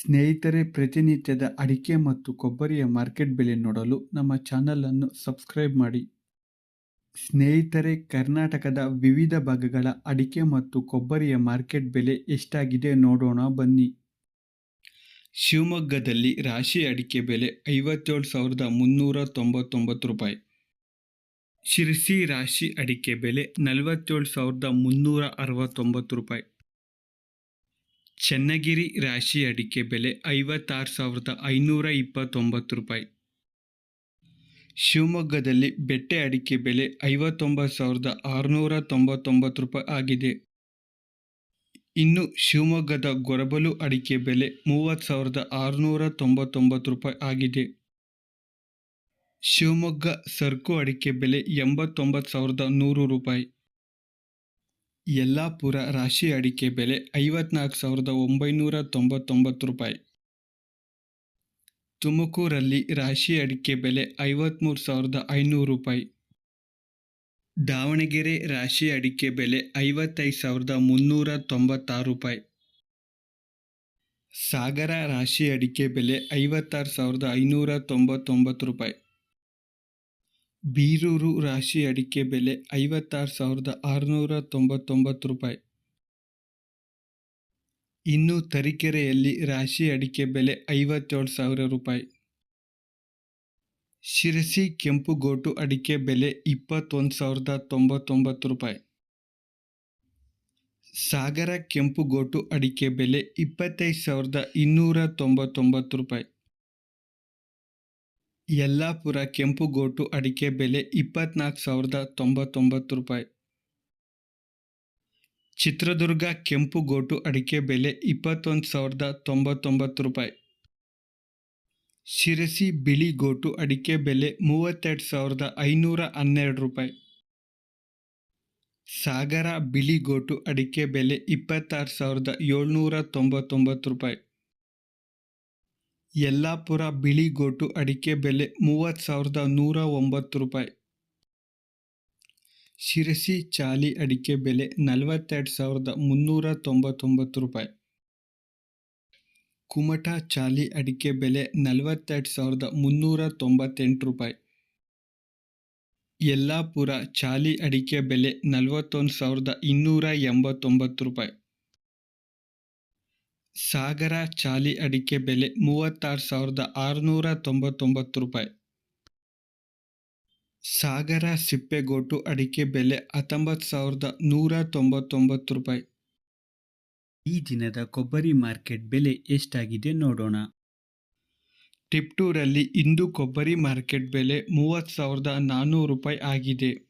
ಸ್ನೇಹಿತರೆ, ಪ್ರತಿನಿತ್ಯದ ಅಡಿಕೆ ಮತ್ತು ಕೊಬ್ಬರಿಯ ಮಾರ್ಕೆಟ್ ಬೆಲೆ ನೋಡಲು ನಮ್ಮ ಚಾನಲನ್ನು ಸಬ್ಸ್ಕ್ರೈಬ್ ಮಾಡಿ. ಸ್ನೇಹಿತರೆ, ಕರ್ನಾಟಕದ ವಿವಿಧ ಭಾಗಗಳ ಅಡಿಕೆ ಮತ್ತು ಕೊಬ್ಬರಿಯ ಮಾರ್ಕೆಟ್ ಬೆಲೆ ಎಷ್ಟಾಗಿದೆ ನೋಡೋಣ ಬನ್ನಿ. ಶಿವಮೊಗ್ಗದಲ್ಲಿ ರಾಶಿ ಅಡಿಕೆ ಬೆಲೆ ಐವತ್ತೇಳು ಸಾವಿರದ ಮುನ್ನೂರ ತೊಂಬತ್ತೊಂಬತ್ತು ರೂಪಾಯಿ. ಶಿರಸಿ ರಾಶಿ ಅಡಿಕೆ ಬೆಲೆ ನಲವತ್ತೇಳು ಸಾವಿರದ ಮುನ್ನೂರ ಅರವತ್ತೊಂಬತ್ತು ರೂಪಾಯಿ. ಚನ್ನಗಿರಿ ರಾಶಿ ಅಡಿಕೆ ಬೆಲೆ ಐವತ್ತಾರು ಸಾವಿರದ ಐನೂರ ಇಪ್ಪತ್ತೊಂಬತ್ತು ರೂಪಾಯಿ. ಶಿವಮೊಗ್ಗದಲ್ಲಿ ಬೆಟ್ಟೆ ಅಡಿಕೆ ಬೆಲೆ ಐವತ್ತೊಂಬತ್ತು ಸಾವಿರದ ಆರುನೂರ ತೊಂಬತ್ತೊಂಬತ್ತು ರೂಪಾಯಿ ಆಗಿದೆ. ಇನ್ನು ಶಿವಮೊಗ್ಗದ ಗೊರಬಲು ಅಡಿಕೆ ಬೆಲೆ ಮೂವತ್ತು ಸಾವಿರದ ಆರುನೂರ ತೊಂಬತ್ತೊಂಬತ್ತು ರೂಪಾಯಿ ಆಗಿದೆ. ಶಿವಮೊಗ್ಗ ಸರ್ಕು ಅಡಿಕೆ ಬೆಲೆ ಎಂಬತ್ತೊಂಬತ್ತು ಸಾವಿರದ ನೂರು ರೂಪಾಯಿ. ಯಲ್ಲಾಪುರ ರಾಶಿ ಅಡಿಕೆ ಬೆಲೆ ಐವತ್ನಾಲ್ಕು ಸಾವಿರದ ಒಂಬೈನೂರ ತೊಂಬತ್ತೊಂಬತ್ತು ರೂಪಾಯಿ. ತುಮಕೂರಲ್ಲಿ ರಾಶಿ ಅಡಿಕೆ ಬೆಲೆ ಐವತ್ತ್ಮೂರು ಸಾವಿರದ ಐನೂರು ರೂಪಾಯಿ. ದಾವಣಗೆರೆ ರಾಶಿ ಅಡಿಕೆ ಬೆಲೆ ಐವತ್ತೈದು ಸಾವಿರದ ಮುನ್ನೂರ ತೊಂಬತ್ತಾರು ರೂಪಾಯಿ. ಸಾಗರ ರಾಶಿ ಅಡಿಕೆ ಬೆಲೆ ಐವತ್ತಾರು ಸಾವಿರದ ಐನೂರ ತೊಂಬತ್ತೊಂಬತ್ತು ರೂಪಾಯಿ. ಬೀರೂರು ರಾಶಿ ಅಡಿಕೆ ಬೆಲೆ ಐವತ್ತಾರು ಸಾವಿರದ ಆರುನೂರ ತೊಂಬತ್ತೊಂಬತ್ತು ರೂಪಾಯಿ. ಇನ್ನು ತರೀಕೆರೆಯಲ್ಲಿ ರಾಶಿ ಅಡಿಕೆ ಬೆಲೆ ಐವತ್ತೇಳು ಸಾವಿರ ರೂಪಾಯಿ. ಶಿರಸಿ ಕೆಂಪುಗೋಟು ಅಡಿಕೆ ಬೆಲೆ ಇಪ್ಪತ್ತೊಂದು ಸಾವಿರದ ತೊಂಬತ್ತೊಂಬತ್ತು ರೂಪಾಯಿ. ಸಾಗರ ಕೆಂಪುಗೋಟು ಅಡಿಕೆ ಬೆಲೆ ಇಪ್ಪತ್ತೈದು ಸಾವಿರದ ಇನ್ನೂರ ತೊಂಬತ್ತೊಂಬತ್ತು ರೂಪಾಯಿ. ಯಲ್ಲಾಪುರ ಕೆಂಪುಗೋಟು ಅಡಿಕೆ ಬೆಲೆ ಇಪ್ಪತ್ನಾಲ್ಕು ಸಾವಿರದ ತೊಂಬತ್ತೊಂಬತ್ತು ರೂಪಾಯಿ. ಚಿತ್ರದುರ್ಗ ಕೆಂಪುಗೋಟು ಅಡಿಕೆ ಬೆಲೆ ಇಪ್ಪತ್ತೊಂದು ಸಾವಿರದ ತೊಂಬತ್ತೊಂಬತ್ತು ರೂಪಾಯಿ. ಶಿರಸಿ ಬಿಳಿ ಗೋಟು ಅಡಿಕೆ ಬೆಲೆ ಮೂವತ್ತೆರಡು ಸಾವಿರದ ಐನೂರ ಹನ್ನೆರಡು ರೂಪಾಯಿ. ಸಾಗರ ಬಿಳಿ ಗೋಟು ಅಡಿಕೆ ಬೆಲೆ ಇಪ್ಪತ್ತಾರು ಸಾವಿರದ ಏಳ್ನೂರ ತೊಂಬತ್ತೊಂಬತ್ತು ರೂಪಾಯಿ. ಯಲ್ಲಾಪುರ ಬಿಳಿಗೋಟು ಅಡಿಕೆ ಬೆಲೆ ಮೂವತ್ತು ಸಾವಿರದ ನೂರ ಒಂಬತ್ತು ರೂಪಾಯಿ. ಶಿರಸಿ ಚಾಲಿ ಅಡಿಕೆ ಬೆಲೆ ನಲವತ್ತೆರಡು ಸಾವಿರದ ಮುನ್ನೂರ ತೊಂಬತ್ತೊಂಬತ್ತು ರೂಪಾಯಿ. ಕುಮಟಾ ಚಾಲಿ ಅಡಿಕೆ ಬೆಲೆ ನಲವತ್ತೆರಡು ಸಾವಿರದ ಮುನ್ನೂರ ತೊಂಬತ್ತೆಂಟು ರೂಪಾಯಿ. ಯಲ್ಲಾಪುರ ಚಾಲಿ ಅಡಿಕೆ ಬೆಲೆ ನಲವತ್ತೊಂದು ಸಾವಿರದ ಇನ್ನೂರ ಎಂಬತ್ತೊಂಬತ್ತು ರೂಪಾಯಿ. ಸಾಗರ ಚಾಲಿ ಅಡಿಕೆ ಬೆಲೆ ಮೂವತ್ತಾರು ಸಾವಿರದ ಆರುನೂರ ತೊಂಬತ್ತೊಂಬತ್ತು ರೂಪಾಯಿ. ಸಾಗರ ಸಿಪ್ಪೆಗೋಟು ಅಡಿಕೆ ಬೆಲೆ ಹತ್ತೊಂಬತ್ತು ಸಾವಿರದ ನೂರ ತೊಂಬತ್ತೊಂಬತ್ತು ರೂಪಾಯಿ. ಈ ದಿನದ ಕೊಬ್ಬರಿ ಮಾರ್ಕೆಟ್ ಬೆಲೆ ಎಷ್ಟಾಗಿದೆ ನೋಡೋಣ. ಟಿಪ್ಟೂರಲ್ಲಿ ಇಂದು ಕೊಬ್ಬರಿ ಮಾರ್ಕೆಟ್ ಬೆಲೆ ಮೂವತ್ತು ಸಾವಿರದ ನಾನ್ನೂರು ರೂಪಾಯಿ ಆಗಿದೆ.